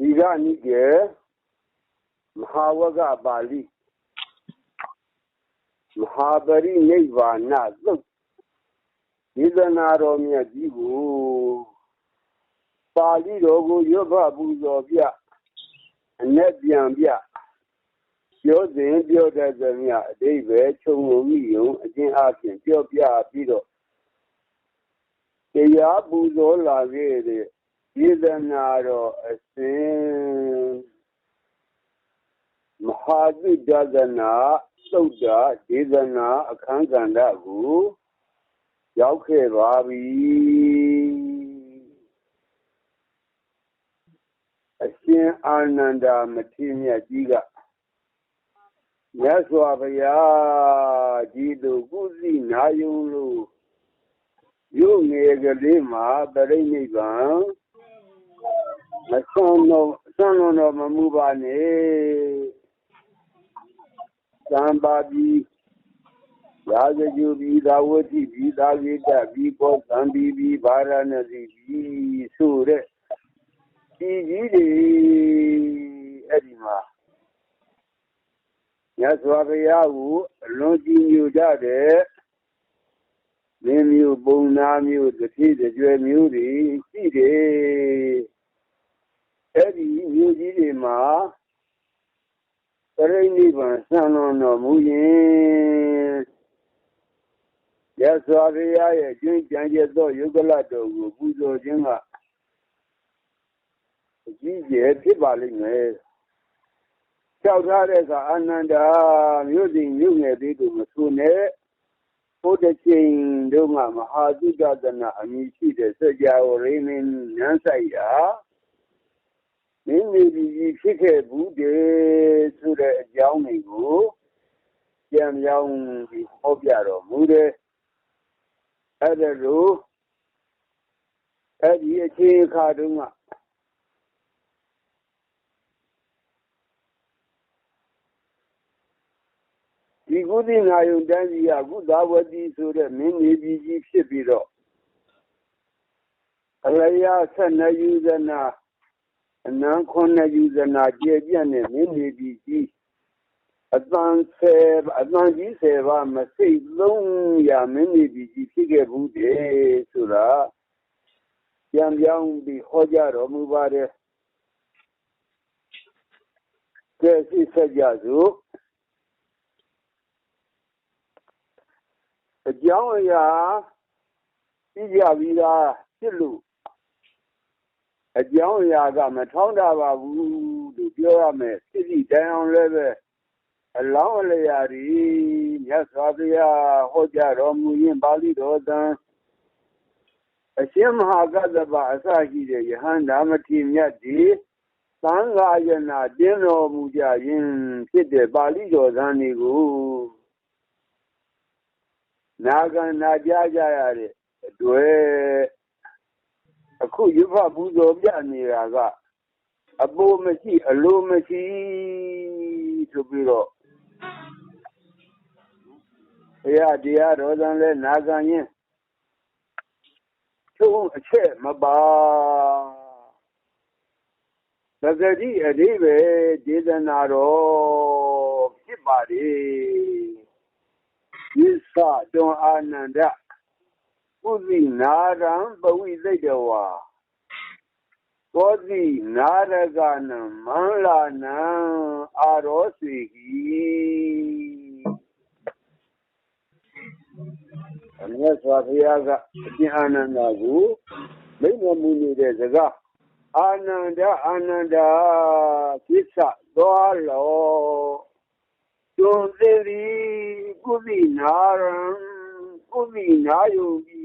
ဒီကနိကေမဟာဝကပါဠိမဟာပရိနိဗ္ဗာနသုတ်ဒေသနာတော်မြတ်ကြီးကိုပါဠိတော်ကိုရွတ်ဖတ်ပူဇော်ပြအ내ပြန်ပြပြောစဉ်ပြောတတ်သမျှအတိဘယ်ခြုံငုံမိယုံအကျဉ်းအပြင်ပြောပြပြီးတော့တရားပူဇော်လာခဲ့တဲ့ ဒေသနာတော်အစဉ်မဟာသုဒသနာသုတ်တာဒေသနာအခန်းကဏ္ဍကိုရောက်ခဲ့ပါပြီအရှင်အာနန္ဒာမထေရမြတ်ကြီးကမြတ်စွာဘုရားဒီလိုကုသိနာယုံလို့ရုပ်ငယ်ကလေးမှာတရိနိဗ္ဗာန် မဆုံးတော့ဆုံးတော့မမှုပါနဲ့သံပါပြီရာဇဂုပြီသာဝတိပြီသာဂိတပြီကောသံပြီပြီဗာရဏစီပြီဆိုတဲ့ဒီကြီးတွေအဲ့ဒီမှာမြတ်စွာဘုရားကိုအလွန်ကြည်ညိုကြတဲ့မင်းမျိုးပုံနာမျိုးတစ်ဖြည်းတစ်ကြွယ်မျိုးတွေရှိတယ် အဲ့ဒီမျိုးကြီးတွေမှာပရိနိဗ္ဗာန်ဆံလွန်တော်မူရင်ရသော်ဘုရားရဲ့ကျွင်းကြံကျက်သောယုဂလတော်ကိုပူဇော်ခြင်းကအကြီးကျယ်ဖြစ်ပါလိမ့်မယ်။ကြောက်ထားတဲ့ကအာနန္ဒာမြို့စဉ်မြို့ငယ်သေးတို့မဆိုနဲ့ဘုဒ္ဓချိန်တို့ကမဟာသုဒ္ဒနာအမည်ရှိတဲ့စကြာဝဠာမင်းနန်းဆိုင်ရာ မင်းမိကြီးဖြစ်ခဲ့ဘူးတဲ့ဆိုတဲ့အကြောင်းတွေကိုကြံပြောင်းပြီးဟောပြတော်မူတယ်အဲ့ဒါလို့အဲ့ဒီအခြေအခါတုန်းကဒီကုသနာယုံတန်းစီကကုသဝတိဆိုတဲ့မင်းနေပြည်ကြီးဖြစ်ပြီးတော့အလျာဆက်နယူဇနာ အနန်းခွန်နယူဇနာကျေပြန့်တဲ့မင်းနေပြည်ကြီးအတန်ဆယ်အတန်ကြီးဆယ်ပါမစိတ်လုံးရမင်းနေပြည်ကြီးဖြစ်ခဲ့ဘူးတဲ့ဆိုတာပြန်ပြောင်းပြီးဟောကြားတော်မူပါတယ်ကဲစိတ်ဆက်ကြစို့အကြောင်းအရာသိကြပြီးသားဖြစ်လို့ အကြောင်းအရာကမထောင်းတာပါဘူးလို့ပြောရမယ်သိစီတိုင်အောင်လည်းပဲအလောင်းအလျာဒီမြတ်စွာဘုရားဟောကြားတော်မူရင်ပါဠိတော်သံအရှင်မဟာကတ္တပအစရှိတဲ့ယဟန္တာမထေမြတ်ဒီသံဃာယနာတင်းတော်မူကြရင်ဖြစ်တဲ့ပါဠိတော်သံတွေကိုနာခံနာကြားကြရတဲ့အတွက် အခုရွတ်ဖတ်ပူဇော်ပြနေတာကအပိုးမရှိအလိုမရှိဆိုပြီးတော့ဘုရားတရားတော်သံလဲနာခံရင်သုံးအချက်မပါသဂတိအဓိပဲဒေသနာတော်ဖြစ်ပါလေသစ္စာတွန်အာနန္ဒ ပုသိနာရံပဝိသိတဝါသောတိနာရကနံမန္လာနံအာရောစီဟိအမြတ်စွာဘုရားကအရှင်အာနန္ဒာကိုမိန့်တော်မူနေတဲ့စကားအာနန္ဒအာနန္ဒာသစ္စာသွားလောတွန်သေးသည်ကုသိနာရံကုသိနာယုံပြီး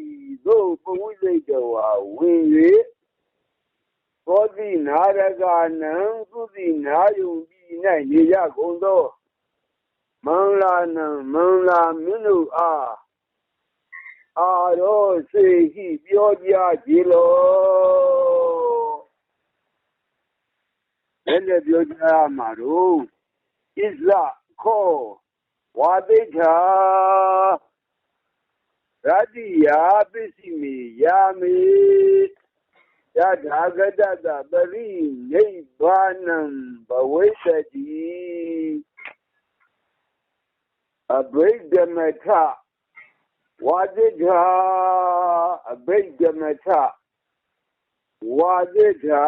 သို့ပဝိစိတ်တော်ဟာဝင်၍သောတိနာရကနံကုသိနာယုံပြီး၌နေရကုန်သောမင်္လာနံမင်္လာမင်းတို့အားအာရောစေဟိပြောကြကြလောလည်းလည်းပြောကြမှာတော့ဣဇခောဝါတိထာ ရတ္တိယာပစ္စည်းမေယာမေယထာဂတတပရိနိဗ္ဗာနံဘဝိတတိအဘိဓမထဝါဒိဋ္ဌာအဘိဓမထဝါဒိဋ္ဌာ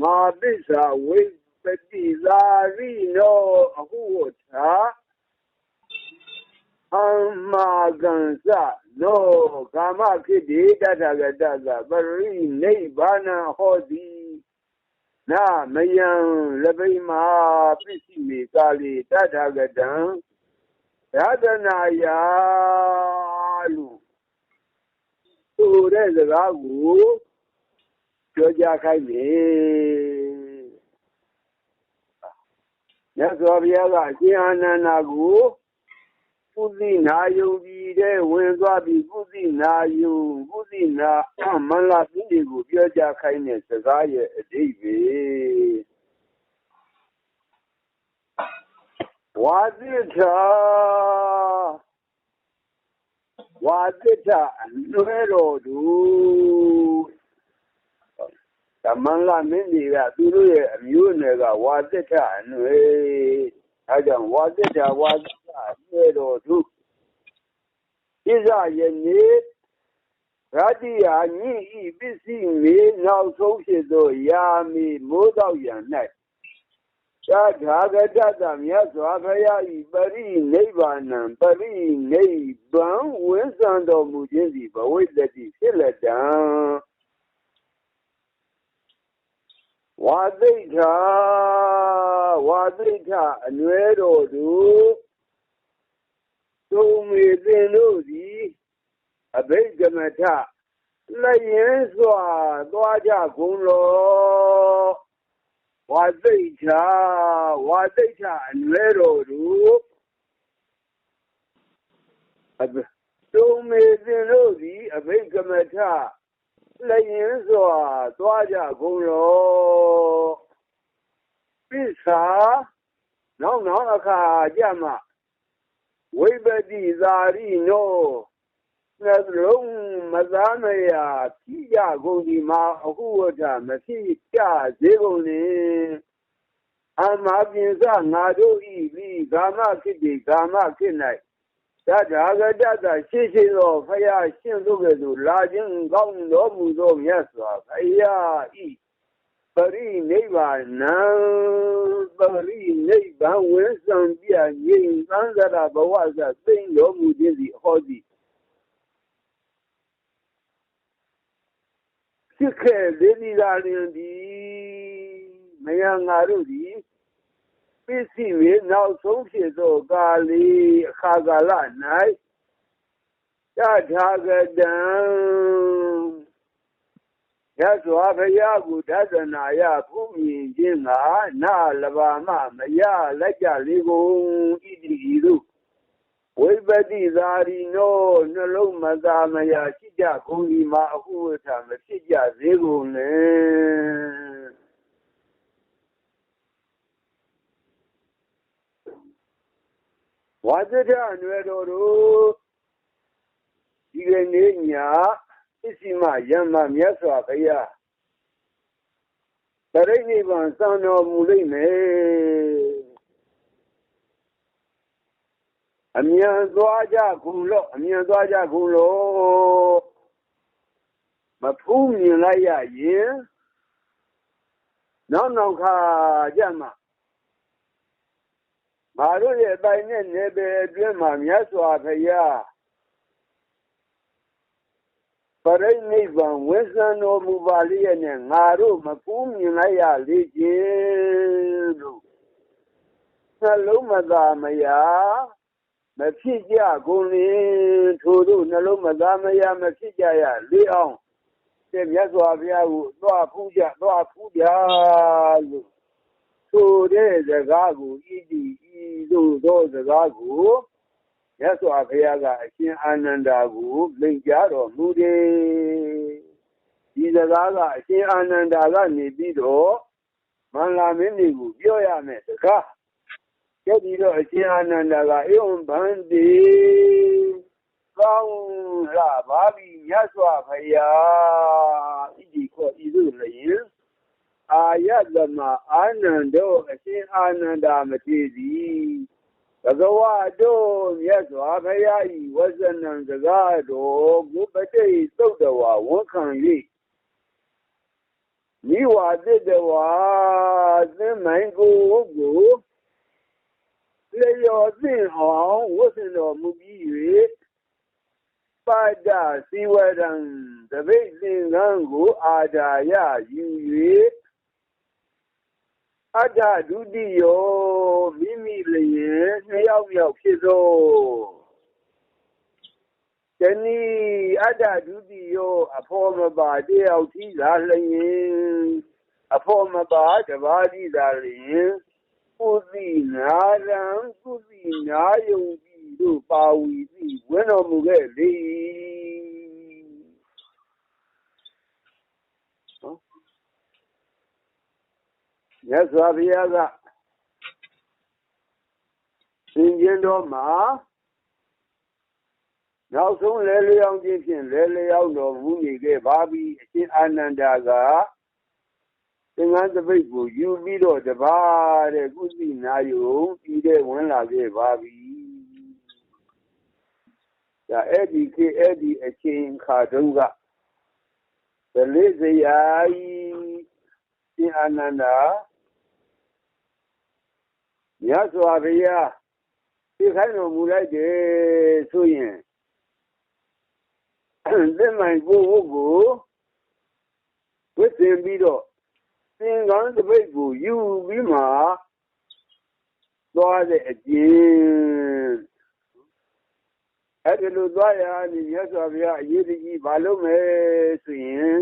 မာသစ္စာဝိပတိသာရိနောအဟုဝထာ အမဂံစနောကာမခိတိတထဂတသပရိနိဗ္ဗာနဟောတိနာမယံလပိမာပစ္စည်းမေကာလီတထဂတံရတနာယာလို့ဆိုတဲ့စကားကိုပြောကြခိုင်းတယ်မြတ်စွာဘုရားကအရှင်အာနန္ဒာကို ကုသိနာယုံပြီးတဲ့ဝင်သွားပြီးကုသိနာယုံကုသိနာမန္လာပြည်ကိုပြောကြခိုင်းတဲ့စကားရဲ့အဓိပ္ပာယ်ဝါသစ္စာဝါသစ္စာအနွယ်တော်သူသမန္လာမင်းကြီးကသူတို့ရဲ့အမျိုးအနွယ်ကဝါသစ္စာအနွယ်အဲကြောင့်ဝါသစ္စာဝါသစ္စာအနွယ်တော်သူဣဇယနေ့ရတိယာညိဤပစ္စည်းမေနောက်ဆုံးဖြစ်သောယာမီမိုးတော့ရန်၌သာဓာဂတတမြတ်စွာဘုရားဤပရိနိဗ္ဗာနံပရိနိဗ္ဗာန်ဝိသံတော်မူခြင်းသည်ဘဝိတ္တိဖြစ်လက်တံဝါသိဋ္ဌာဝါသိဋ္ဌအနွယ်တော်သူ သုံးမေသင်တို့သည်အဘိဓမ္မထလက်ရင်စွာသွားကြကုန်လောဝါသိဋ္ဌာဝါသိဋ္ဌအနွယ်တော်သူသုံးမေသင်တို့သည်အဘိဓမ္မထလက်ရင်စွာသွားကြကုန်လောပစ္စာနောက်နောက်အခါကြမှာ ဝိပတိသာရိနောနှလုံးမသားမယာဖြစ်ကြကုန်ဒီမှာအခုဝတ္ထမဖြစ်ကြသေးကုန်လေအမပြင်စငါတို့ဤပြီးကာမဖြစ်ဒီကာမဖြစ်၌တထာဂတတရှိရှိသောဖယားရှင်းသို့ကဲ့သို့လာခြင်းကောင်းတော်မူသောမြတ်စွာဘုရားဤ ပရိနိဗ္ဗာနံပရိနိဗ္ဗာန်ဝိသံပြငြိမ်သံဃာဘဝဇသိမ့်တော်မူခြင်းစီဟောသည်ဖြစ်ခဲ့လေဒီလာလင်ဒီမယံငါတို့သည်ပစ္စည်းဝေနောက်ဆုံးဖြစ်သောကာလီအခါကာလ၌တထာဂတံ ရသော်ဘုရားကိုဒသနာယဘုမြင်ခြင်းကနာလဘာမမရလက်ကြလေးကုန်ဣတိဤသို့ဝိပတိသာရီနောနှလုံးမသာမယာရှိကြကုန်ဒီမှာအခုဝထမဖြစ်ကြသေးကုန်လေဝါသဒအနွယ်တော်တို့ဒီကနေ့ည ပစ္စည်းမယမမြတ်စွာဘုရားတရိနိဗ္ဗာန်စံတော်မူလိမ့်မယ်အမြန်သွားကြခုလို့အမြန်သွားကြခုလို့မဖူးမြင်လိုက်ရရင်နောက်နောက်ခါကြမှာငါတို့ရဲ့အတိုင်းနဲ့နေပယ်အတွင်းမှာမြတ်စွာဘုရားပ ရိနိဗ္ဗာန်ဝိသံတော်မူပါလျက်နဲ့ငါတို့မကူးမြင်လိုက်ရလေခြင်းလို့နှလုံးမသာမယာမဖြစ်ကြကုန်လေထိုတို့နှလုံးမသာမယာမဖြစ်ကြရလေအောင်တဲ့မြတ်စွာဘုရားကိုသွားဖူးကြသွားဖူးကြလို့ဆိုတဲ့စကားကိုဤဒီဤသို့သောစကားကို မြတ်စွာဘုရားကအရှင်အာနန္ဒာကိုလိန်ကြတော်မူတယ်ဒီစကားကအရှင်အာနန္ဒာကနေပြီးတော့မန္လာမင်းကြီးကိုပြောရမယ်စကားကျက်ပြီးတော့အရှင်အာနန္ဒာကအေဝံဗန္တိမကောင်းလာပါပြီမြတ်စွာဘုရားဣတိခောဤသို့လျင်အာယသမအာနန္ဒောအရှင်အာနန္ဒာမထေသည် ဘဂဝါတို့မြတ်စွာဘုရားဤဝဇနံစကားတော်ကိုပတိသုတ်တော်ဝန်ခံ၍မိဝါသစ်တော်သင်မိုင်ကိုကိုလျော်သင့်အောင်ဝတ်ဆင်တော်မူပြီး၍ပါဒစီဝရံတပိတ်သင်္ကန်းကိုအာဒါယယူ၍ အတ္တဒုတိယောမိမိလျင်နှစ်ယောက်မြောက်ဖြစ်သောတဏီအတ္တဒုတိယောအဖော်မပါတယောက်ထိလာလျင်အဖော်မပါတပါးထိလာလျင်ကုသိနာရံကုသိနာယုံကြည်တို့ပါဝီသိဝင်းတော်မူခဲ့လေ မြတ်စွာဘုရားကသင်ကျင်းတော်မှာနောက်ဆုံးလဲလျောင်းခြင်းဖြင့်လဲလျောင်းတော်မူနေခဲ့ပါပြီအရှင်အာနန္ဒာကသင်္ကန်းတပိတ်ကိုယူပြီးတော့တပါးတဲ့ကုသိနာယုံပြီးတဲ့ဝင်လာခဲ့ပါပြီဒါအဲ့ဒီခေအဲ့ဒီအချိန်ခါတုန်းကသလေးစရာကြီးရှင်အာနန္ဒာ မြတ်စွာဘုရားသိခိုင်းတော်မူလိုက်တယ်ဆိုရင်သင်္မိုင်ကိုကိုဝစ်သင်ပြီးတော့သင်္ကန်းတပိတ်ကိုယူပြီးမှသွားတဲ့အကျင့်အဲ့ဒီလိုသွားရရင်မြတ်စွာဘုရားအရေးကြီးဘာလို့မဲဆိုရင်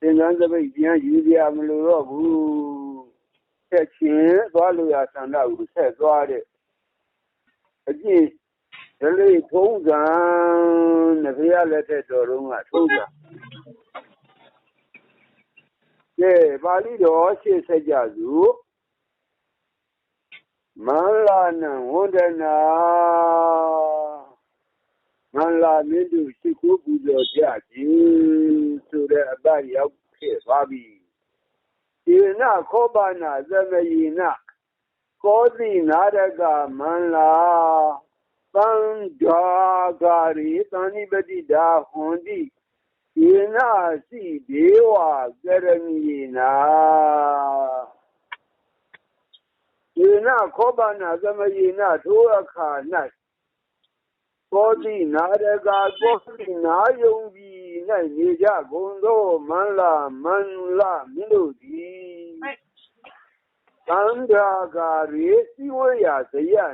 သင်္ကန်းတပိတ်ပြန်ယူရမလို့တော့ဘူး ဆက်ချင်းသွားလို့ရဆန္ဒကိုဆက်သွားတဲ့အကျင့်ဒလိထုံးကံနဲ့ဘုရားလက်ထက်တော်တုန်းကထုံးကံကဲပါဠိတော်ရှေ့ဆက်ကြစုမန္လာနံဝန္ဒနာမန္လာမင်းတို့ရှိခိုးပူဇော်ကြခြင်းဆိုတဲ့အပတ်ရောက်ခဲ့ပါ ပြီေနခောပနာသမယေနကောတိနာရကမန္လာသံဓာဂရိသန္တိပတိတာဟွန်တိေနစီဒေဝကရဏီနာေနခောပနာသမယေနထိုအခါ၌ကောတိနာရကကောတိနာယုံပြီး၌ နေကြကုန်သောမန္လာမန္လာမင်းတို့သည်သံဃာကာရေစီဝေယဇယ၌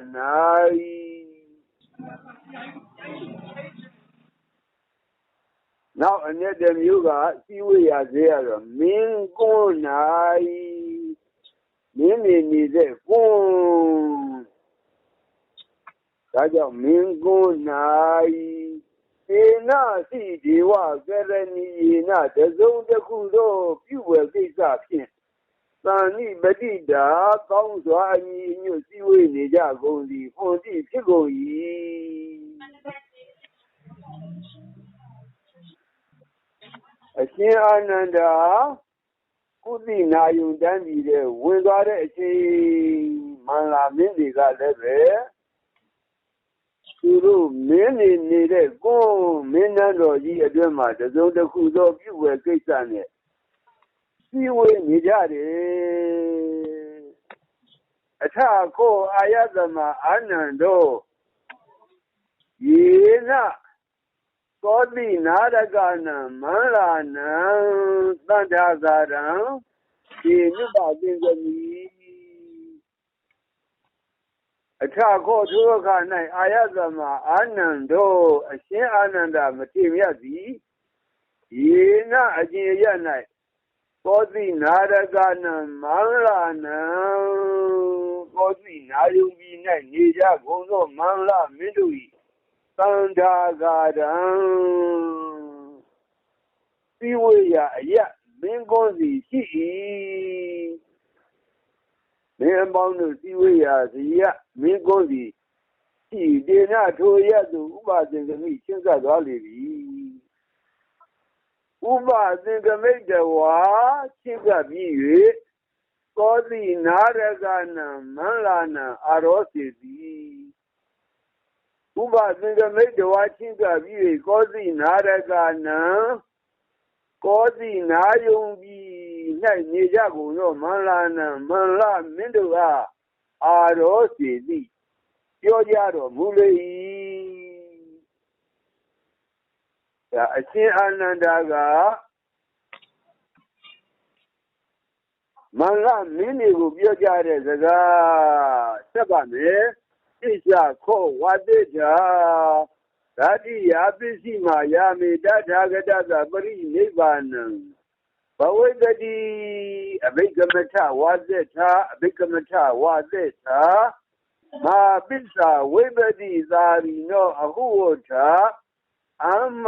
နောက်အနဲ့တမျိုးကစီဝေယဇေယတော့မင်းကို၌မင်းနေနေတဲ့ကိုဒါကြောင့်မင်းကို၌ေန စီဒေဝကရဏီယေနတစုံတစ်ခုသောပြုဝယ်ကိစ္စဖြင့်သံနိပတိတာကောင်းစွာအညီအညွတ်စည်းဝေးနေကြကုန်သည်ဖွန်တိဖြစ်ကုန်၏အရှင်အာနန္ဒာကုသိနာယုန်တန်းပြီးတဲ့ဝင်သွားတဲ့အချိန်မန္လာမင်းတွေကလည်းပဲ သူတို့မင်းနေနေတဲ့ကိုမင်းနှံတော်ကြီးအတွင်းမှာတစုံတစ်ခုသောပြုဝယ်ကိစ္စနဲ့စီဝေနေကြတယ်အထကိုအာယသမအာနန္ဒောယေနသောတိနာရကနံမန္လာနံသန္တာသာရံဒီမြတ်ပါသင်္ကမီ အထခောသောခ၌အာယသမအာနန္ဒောအရှင်အာနန္ဒမထေမြတ်သည်ယေနအကျင်ရ၌သောတိနာရကနံမန္လာနံသောတိနာယုံပြီး၌နေကြကုန်သောမန္လာမင်းတို့၏သန္တာကာရံသီဝေယအယမင်းကောစီရှိ၏ မင်းအပေါင်းတို့စည်းဝေးရာစီရမင်းကိုယ်စီရှိဒေနထိုရသူဥပသင်္ကမိရှင်းဆက်သွားလေပြီဥပသင်္ကမိတဝါရှင်းဆက်ပြီး၍ကောတိနာရကနံမန္လာနံအာရောစီသည်ဥပသင်္ကမိတဝါရှင်းဆက်ပြီး၍ကောတိနာရကနံကောတိနာယုံပြီး၌ နေကြကုန်သောမန္လာနံမန္လမင်းတို့အားအာရောစီသည်ပြောကြတော်မူလေ၏ဒါအရှင်အာနန္ဒာကမန္လမင်းတွေကိုပြောကြတဲ့စကားဆက်ပါမယ်ဣစ္ဆခောဝတိတာဓာတိယာပစ္စည်းမာယာမေတထာဂတသပရိနိဗ္ဗာနံ ဘဝိတတိအဘိကမထဝါဇေထာအဘိကမထဝါဇေထာမာပစ္စာဝိပတိသာရိနောအဟုဝထအမ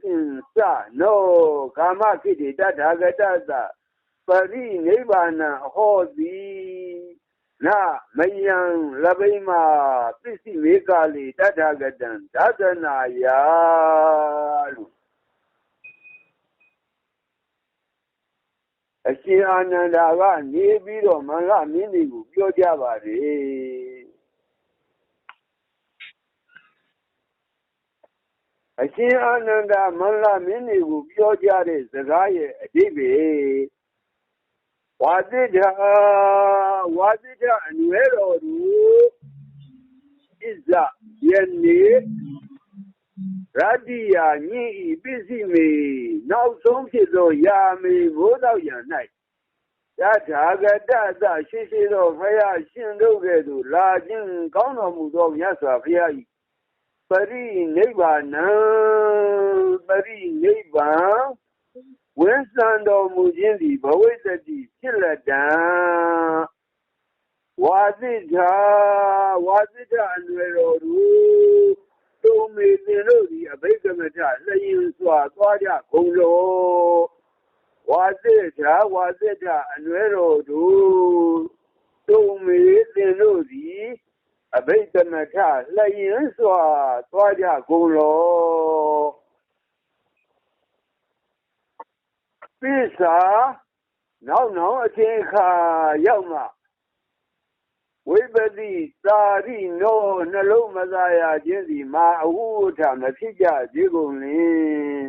ကင်္စနောကာမခိတိတထာဂတသပရိနိဗ္ဗာနံဟောတိနမယံလဘိမာပစ္စည်းဝေကာလီတထာဂတံဒသနာယလို့ အရှင်အာနန္ဒာကနေပြီးတော့မန္လမင်းတွေကိုပြောကြပါတယ်အရှင်အာနန္ဒာမန္လမင်းတွေကိုပြောကြတဲ့စကားရဲ့အဓိပ္ပာယ်ဝါသစ်တာဝါသစ်တာအနွယ်တော်သူဣဇယနေ့ ရတ္တိယာညိဤပစ္စည်းမေနောက်ဆုံးဖြစ်သောယာမေဘိုးတော်ရန်၌ယထာဂတသရှိရှိသောဖယားရှင်တို့ကဲ့သို့လာခြင်းကောင်းတော်မူသောမြတ်စွာဘုရား၏ပရိနိဗ္ဗာနံပရိနိဗ္ဗာန်ဝိသံတော်မူခြင်းသည်ဘဝိတ္တိဖြစ်လက်တံဝါသစ္စာဝါသစ္စာအနွယ်တော်သူ တုံမေသင်တို့သည်အဘိဓမ္မထလျင်စွာသွားကြကုန်လောဝါသစ္စာဝါသစ္စာအနွယ်တော်သူတုံမေသင်တို့သည်အဘိဓမ္မထလျင်စွာသွားကြကုန်လောပစ္စာနောက်နောက်အချိန်ခါရောက်မှ ဝိပတိသာရိနောနှလုံးမသာရခြင်းစီမာအဟုထမဖြစ်ကြသေးကုန်လင်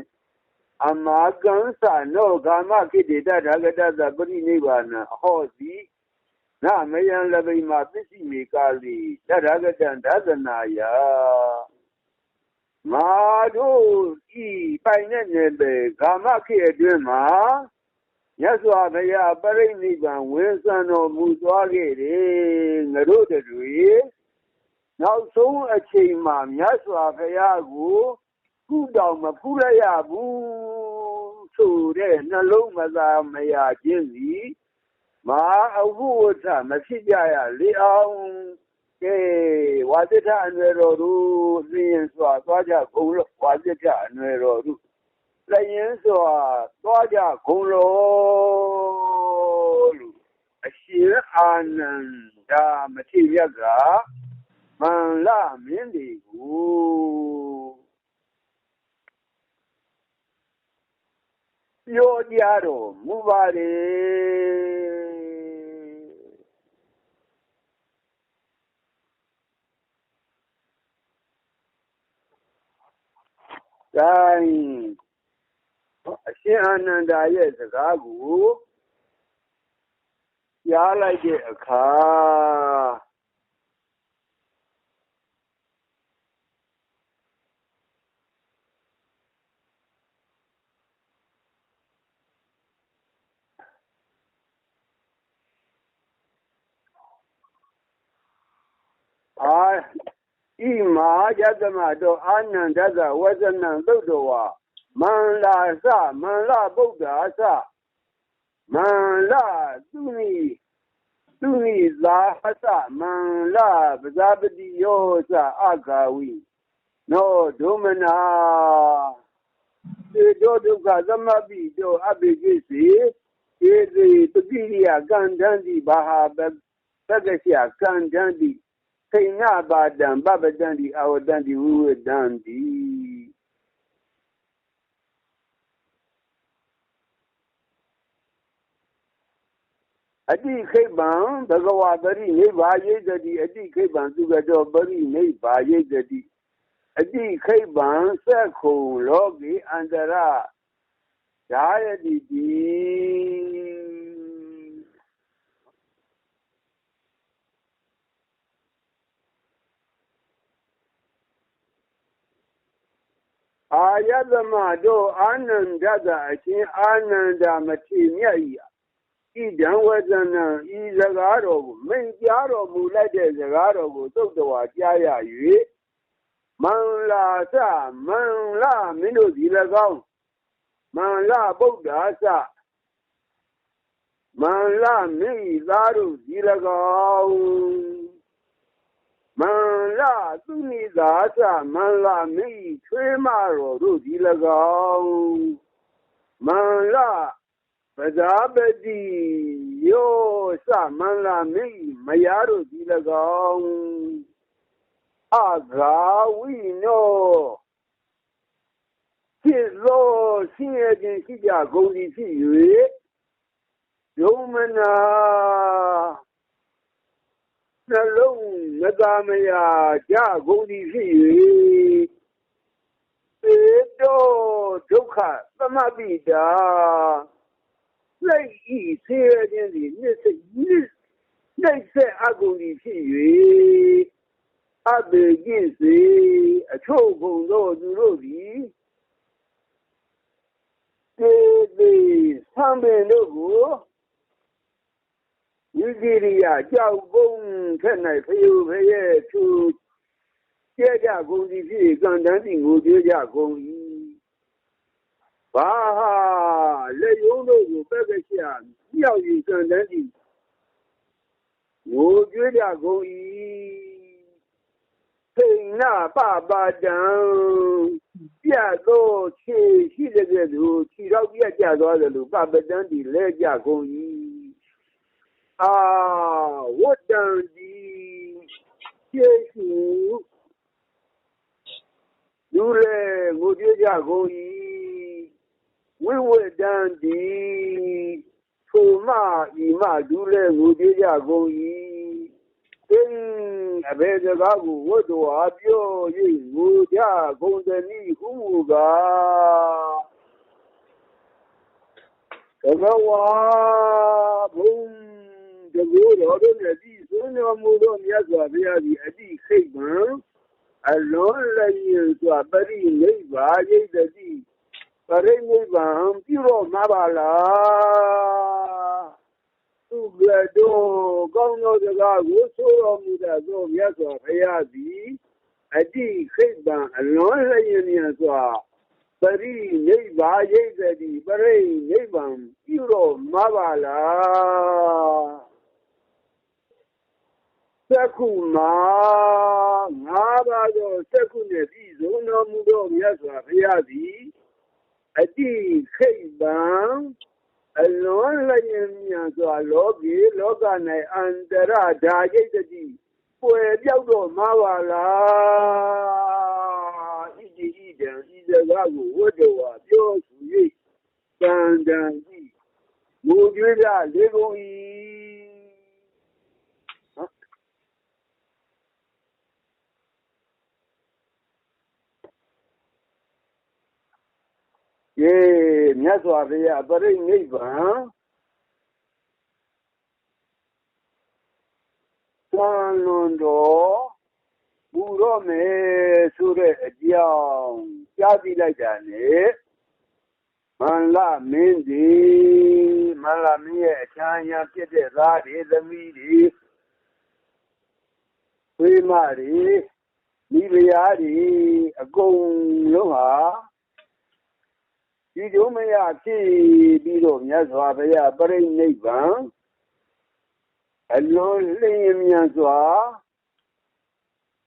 အမာကံသနောကာမခိတေတထာဂတသပရိနိဗ္ဗာနအဟောတိနမယံလဘိမာပစ္စည်းမေကာလီတထာဂတံဒသနာယမာတို့ဤပိုင်တဲ့နယ်ပယ်ကာမခိအတွင်းမှာ မြတ်စွာဘုရားပရိနိဗ္ဗာန်ဝင်ဆံတော်မူသွားခဲ့တယ်ငါတို့တွေနောက်ဆုံးအချိန်မှာမြတ်စွာဘုရားကိုကုတောင်မဖူးရရဘူးဆိုတဲ့နှလုံးမသာမရခြင်းစီမာအဝုဝထမဖြစ်ကြရလေအောင်ကဲဝါသထအနွယ်တော်တို့သိရင်စွာသွားကြကုန်လို့ဝါသထအနွယ်တော်တို့ လျင်စွာသွားကြကုန်လို့လို့အရှင်အာနန္ဒာမထေရကမန္လမင်းဒီကိုပြောကြတော်မူပါတယ်တိုင်း အရှင်အာနန္ဒာရဲ့စကားကိုကြားလိုက်တဲ့အခါအာဣမာယတမတောအာနန္ဒသဝဇနံသုတ်တော်ဝါ မန္လာသမန္လဗုဒ္ဓသမန္လသူနိသူနိသာသမန္လပဇာပတိယောသအဂါဝိနောဒုမနာေတောဒုက္ခသမပိတောအပိကိစီဧတိပတိရိယကန္တန္တိဘာဟာပက္ကစီယကန္တန္တိစိဏပါတံပပတံဒီအဝတံဒီဝိဝတံဒီအတိခိဗံဘဂဝါပရိနိဗ္ဗာယိတ adi kai ban bagawa bari ne ba ye adi kai ban bari ne ba adi kai ban sa ko logi andara. Ya di do ananda da a cikin ananda mace miya ဤဒံဝဇနံဤစကားတော်ကိုမိန်ကြားတော်မူလိုက်တဲ့စကားတော်ကိုသုတ်တော်ကြားရ၍မန္လာသမန္လာမင်းတို့ဒီ၎င်းမန္လာဗုဒ္ဓသမန္လာမိသားတို့ဒီ၎င်းမန္လသူနိသာသမန္လမိချွေးမတော်တို့ဒီ၎င်းမန္လ ပဇာပတိယောသမန္လမိမယားတို့ဒီ၎င်းအဂါဝိနောဖြစ်သောဆင်းရဲခြင်းရှိကြကုန်သည်ဖြစ်၍ယုံမနာနှလုံးမသာမယာကြကုန်သည်ဖြစ်၍သေတောဒုက္ခသမပိတာ လိုက်ဤဆေးရခြင်းသည်နှိစ္စနှိနှိစ္စအကုန်သည်ဖြစ်၍အဘေကျင့်စေအချို့ကုန်သောသူတို့သည်သေသေးဆံပင်တို့ကိုဝိကိရိယကြောက်ကုန်းထက်၌ဖယုဖရဲ့သူကျဲကြကုန်သည်ဖြစ်ကံတန်းစီငိုကြွကြကုန်၏ဘာဟာ လက်ယုံတို့ကိုပဲ့ပဲချာမြောက်ရင်ကံတန်းစီငိုကြွကြကုန်၏စိန်နာပပါတံပြတ်သောခြေရှိတဲ့သူခြေတော့ပြတ်ကြသွားတယ်လို့ပပတန်းဒီလဲကြကုန်၏အာဝတ္တံဒီယေရှုလူလေငိုကြကြကုန်၏ ဝိဝတံဒီထိုမဤမလူလေငိုကြကြကုန်၏သင်အဘေစကားကိုဝတ်တော်အပြော၍ငိုကြကုန်သည်ဟုမူကားဘဂဝါဘုံတကူတော်တို့နဲ့ဒီဆုံးတော်မူသောမြတ်စွာဘုရားသည်အတိခိတ်မှအလွန်လည်းစွာပရိနိဗ္ဗာန်ရိတ်တိ ပရိနိဗ္ဗာန်ပြုတော့မှာပါလားသူကတော်ကောင်းသောစကားကိုဆိုတော်မူသောမြတ်စွာဘုရားသည်အတိခိတ်မှအလွန်လည်းမြတ်စွာပရိနိဗ္ဗာန်ရိတ်တိပရိနိဗ္ဗာန်ပြုတော့မှာပါလားစက္ခုမှာငါးပါးသောစက္ခုနှင့်ပြည်စုံတော်မူသောမြတ်စွာဘုရားသည် အတိခိတ်ပံအလွန်လျင်မြန်စွာလောကီလောက၌အန္တရဓာရိတ်တိပွယ်ပြောက်တော့မှာပါလားဣတိဣဒံဤစကားကိုဝတ္တဝါပြောဆို၍တန်တန်ဤမူကျွေးကြလေကုန်၏ ယေမြတ်စွာဘုရားပရိနိဗ္ဗာန်သံလွန်တော်ပူတော့မယ်ဆိုတဲ့အကြောင်းကြားသိလိုက်တာနဲ့မန္လမင်းဒီမန္လမင်းရဲ့အချမ်းရဖြစ်တဲ့သားတွေသမီးတွေဝိမတွေမိဖုရားတွေအကုန်လုံးဟာ ဒီကျုံမရဖြစ်ပြီးတော့မြတ်စွာဘုရားပြိဋိဘံအလွန်လင်းမြန်စွာ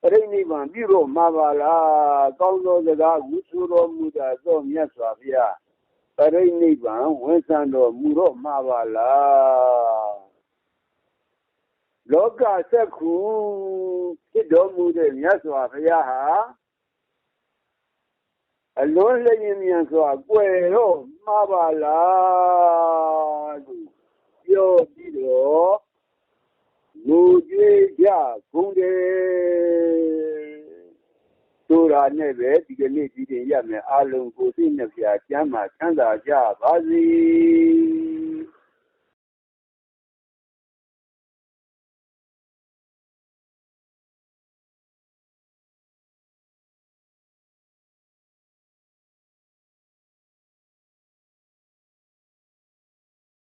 ပြိဋိဘံပြုတော့မှာပါလားကောင်းသောစကားကိုဆိုတော်မူတာသောမြတ်စွာဘုရားပြိဋိဘံဝန်ဆံတော်မူတော့မှာပါလားလောကစက္ခုဖြစ်တော်မူတဲ့မြတ်စွာဘုရားဟာ အလွန်လျင်မြန်စွာကွယ်တော့မှားပါလားလို့ပြောပြီးတော့ငိုကြွေးကြဂုံတယ်ဆိုတာနဲ့ပဲဒီကနေ့ဒီတင်ရမယ်အလုံးကိုစိတ်နှပြချမ်းသာချမ်းသာကြပါစေ